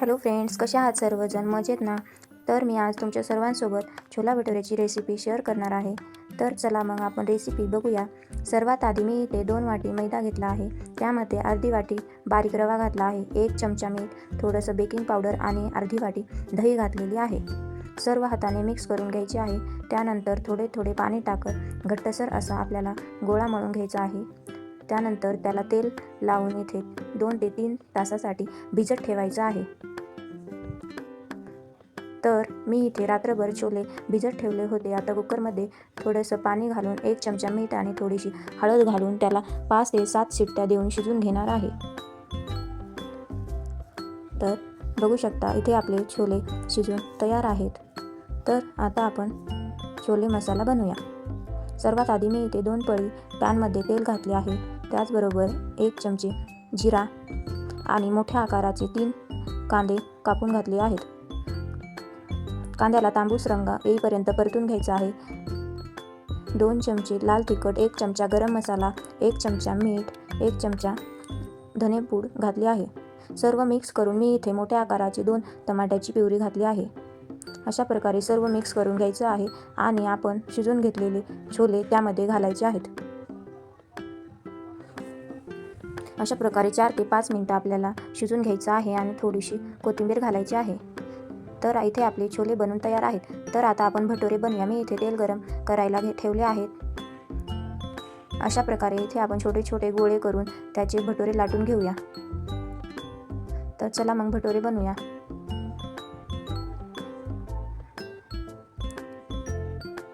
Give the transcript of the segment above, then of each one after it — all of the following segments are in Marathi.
हॅलो फ्रेंड्स कसे आहात सर्वजण? मजेत ना? तर मी आज तुमच्या सर्वांसोबत छोला भटुऱ्याची रेसिपी शेअर करणार आहे. तर चला मग आपण रेसिपी बघूया. सर्वात आधी मी इथे दोन वाटी मैदा घेतला आहे. त्यामध्ये अर्धी वाटी बारीक रवा घातला आहे. एक चमचा मीठ थोडंसं बेकिंग पावडर आणि अर्धी वाटी दही घातलेली आहे. सर्व हाताने मिक्स करून घ्यायचे आहे. त्यानंतर थोडे थोडे पाणी टाकत घट्टसर असा आपल्याला गोळा मळून घ्यायचा आहे. त्यानंतर त्याला तेल लावून इथे दोन ते तीन तासासाठी भिजत ठेवायचं आहे. तर मी इथे रात्रभर छोले भिजत ठेवले होते. आता कुकरमध्ये थोडंसं पाणी घालून एक चमचा मीठ आणि थोडीशी हळद घालून त्याला पाच ते सात शिट्ट्या देऊन शिजून घेणार आहे. तर बघू शकता इथे आपले छोले शिजून तयार आहेत. तर आता आपण छोले मसाला बनवूया. सर्वात आधी मी इथे दोन पळी पॅनमध्ये तेल घातले आहे. त्याचबरोबर एक चमचे जिरा आणि मोठ्या आकाराचे तीन कांदे कापून घातले आहेत. कांद्याला तांबूस रंग येईपर्यंत परतून घ्यायचा आहे. दोन चमचे लाल तिखट एक चमचा गरम मसाला एक चमचा मीठ एक चमचा धनेपूड घातली आहे. सर्व मिक्स करून मी इथे मोठ्या आकाराची दोन टमाट्याची पिवरी घातली आहे. अशा प्रकारे सर्व मिक्स करून घ्यायचं आहे आणि आपण शिजून घेतलेले छोले त्यामध्ये घालायचे आहेत. अशा प्रकारे चार ते पाच मिनटं आपल्याला शिजून घ्यायचं आहे आणि थोडीशी कोथिंबीर घालायची आहे. तर इथे आपले छोले बनून तयार आहेत. तर आता आपण भटोरे बनवूया मी इथे तेल गरम करायला घे ठेवले आहेत. अशा प्रकारे इथे आपण छोटे छोटे गोळे करून त्याचे भटोरे लाटून घेऊया. तर चला मग भटोरे बनवूया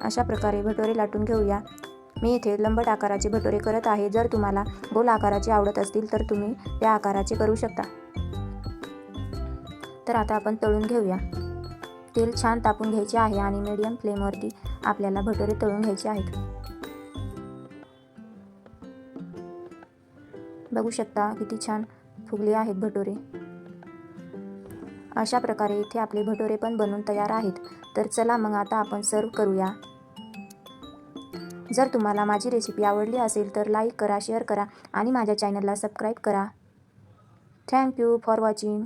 अशा प्रकारे भटोरे लाटून घेऊया. मी इथे लंबट आकाराचे भटोरे करत आहे. जर तुम्हाला गोल आकाराचे आवडत असतील तर तुम्ही त्या आकाराचे करू शकता. तर आता आपण तळून घेऊया. तेल छान तापून घ्यायचे आहे आणि मीडियम फ्लेमवरती आपल्याला भटोरे तळून घ्यायचे आहेत. बघू शकता किती छान फुगले आहेत भटोरे. अशा प्रकारे इथे आपले भटोरे पण बनून तयार आहेत. तर चला मग आता आपण सर्व करूया. जर तुम्हाला माझी रेसिपी आवडली असेल तर लाईक करा शेअर करा आणि माझ्या चॅनलला सबस्क्राईब करा. Thank you for watching